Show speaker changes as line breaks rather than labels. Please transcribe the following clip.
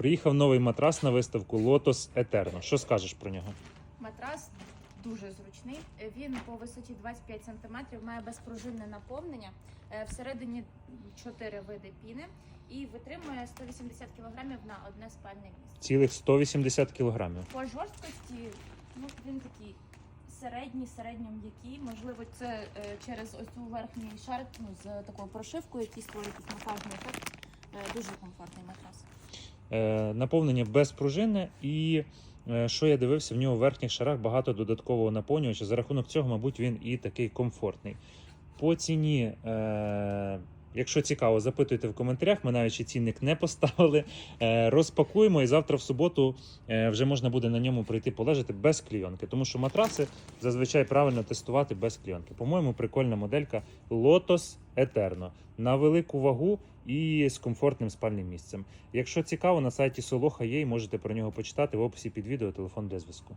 Приїхав новий матрас на виставку Lotus Eterno. Що скажеш про нього?
Матрас дуже зручний. Він по висоті 25 см, має безпружинне наповнення. Е, Всередині 4 види піни і витримує 180 кг на одне спальне місце.
Цілих 180 кілограмів.
По жорсткості ну, він такий середній, середньо м'який. Можливо, це е, через ось цю верхній шар ну, з такою прошивкою, який створює масажний ефект. Е, Дуже комфортний матрас.
Е, наповнення безпружинне і. е, Що я дивився, в нього в верхніх шарах багато додаткового наповнювача. За рахунок цього, мабуть, він і такий комфортний. По ціні, е, якщо цікаво, запитуйте в коментарях. Ми навіть цінник не поставили. Е, розпакуємо і завтра в суботу е, вже можна буде на ньому прийти полежати без клійонки. Тому що матраси зазвичай правильно тестувати без клійонки. По-моєму, прикольна моделька Lotus Eterno на велику вагу і з комфортним спальним місцем. Якщо цікаво, на сайті Солоха є і можете про нього почитати в описі під відео телефон для зв'язку.